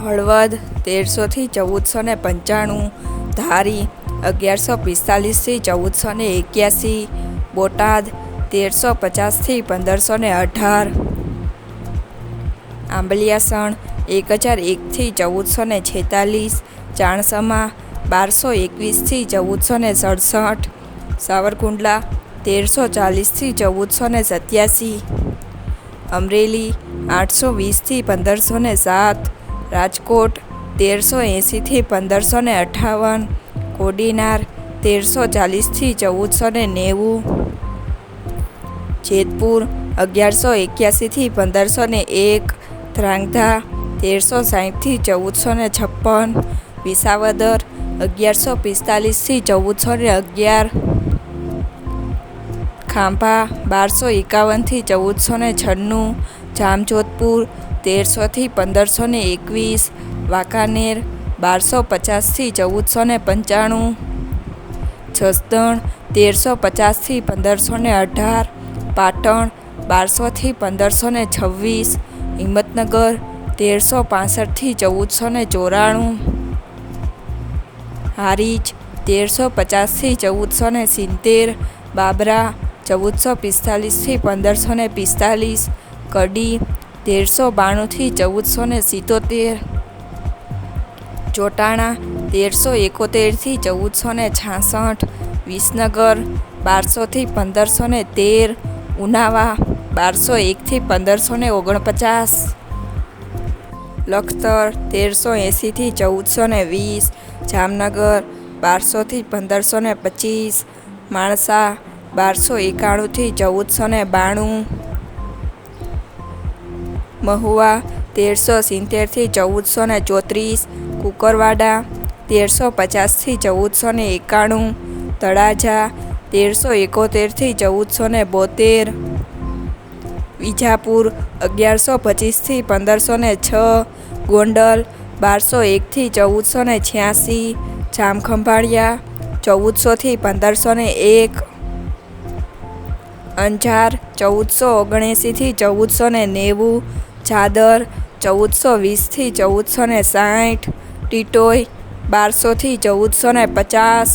હળવદ તેરસોથી ચૌદસો ને પંચાણું, ધારી, અગિયારસો પિસ્તાલીસથી ચૌદસો ને એક્યાસી, બોટાદ, તેરસો પચાસથી પંદરસો ને અઢાર. આંબલિયાસણ, એક હજાર એકથી ચૌદસો ને છેતાલીસ. ચાણસમા, બારસો એકવીસથી ચૌદસો ને સડસઠ. સાવરકુંડલા, તેરસો ચાલીસથી ચૌદસો ને સત્યાસી. અમરેલી, આઠસો વીસથી પંદરસો ને સાત. રાજકોટ તેરસો એંસીથી પંદરસો ને અઠાવન, કોડીનાર તેરસો ચાલીસથી ચૌદસો ને નેવું, જેતપુર અગિયારસો એક્યાસીથી પંદરસો ને એક ધ્રાંગધા તેરસો સાહીઠથી ચૌદસો ને છપ્પન, વિસાવદર અગિયારસો પિસ્તાલીસથી ચૌદસો ને અગિયાર, ખાંભા બારસો એકાવનથી ચૌદસો ને છન્નું જામજોધપુર, તેરસોથી પંદરસો ને એકવીસ, વાંકાનેર બારસો પચાસથી ચૌદસો ને પંચાણું, જસદણ તેરસો પચાસથી પંદરસો ને અઢાર, પાટણ, બારસોથી પંદરસો ને છવ્વીસ, હિંમતનગર તેરસો પાસઠથી ચૌદસો ને ચોરાણું, હારીજ તેરસો પચાસથી ચૌદસો ને સિત્તેર, બાબરા ચૌદસો પિસ્તાલીસથી પંદરસો ને પિસ્તાલીસ કડી તેરસો બાણુંથી ચૌદસો ને સિત્તોતેર. ચોટાણા તેરસો એકોતેરથી ચૌદસો ને છાસઠ. વિસનગર બારસોથી પંદરસો ને તેર. ઉનાવા બારસો એકથી પંદરસો ને ઓગણપચાસ. લખતર તેરસો એંસીથી ચૌદસો ને વીસ. જામનગર બારસોથી પંદરસો ને પચીસ. માણસા બારસો એકાણુંથી ચૌદસો ને બાણું. મહુવા, તેરસો સિત્તેરથી ચૌદસો ને ચોત્રીસ, કુકરવાડા, તેરસો પચાસથી ચૌદસો ને એકાણું, તળાજા, તેરસો એકોતેરથી ચૌદસો ને બોતેર, વિજાપુર, અગિયારસો પચીસથી પંદરસો ને છ, ગોંડલ, બારસો એકથી ચૌદસો ને છ્યાસી, જામખંભાળિયા, ચૌદસોથી પંદરસો ને એક, અંજાર, ચૌદસો ઓગણએંસીથી ચૌદસો ને નેવું ચાદર ચૌદસો વીસથી ચૌદસો ને સાઠ ટીટોઈ બારસોથી ચૌદસો ને પચાસ.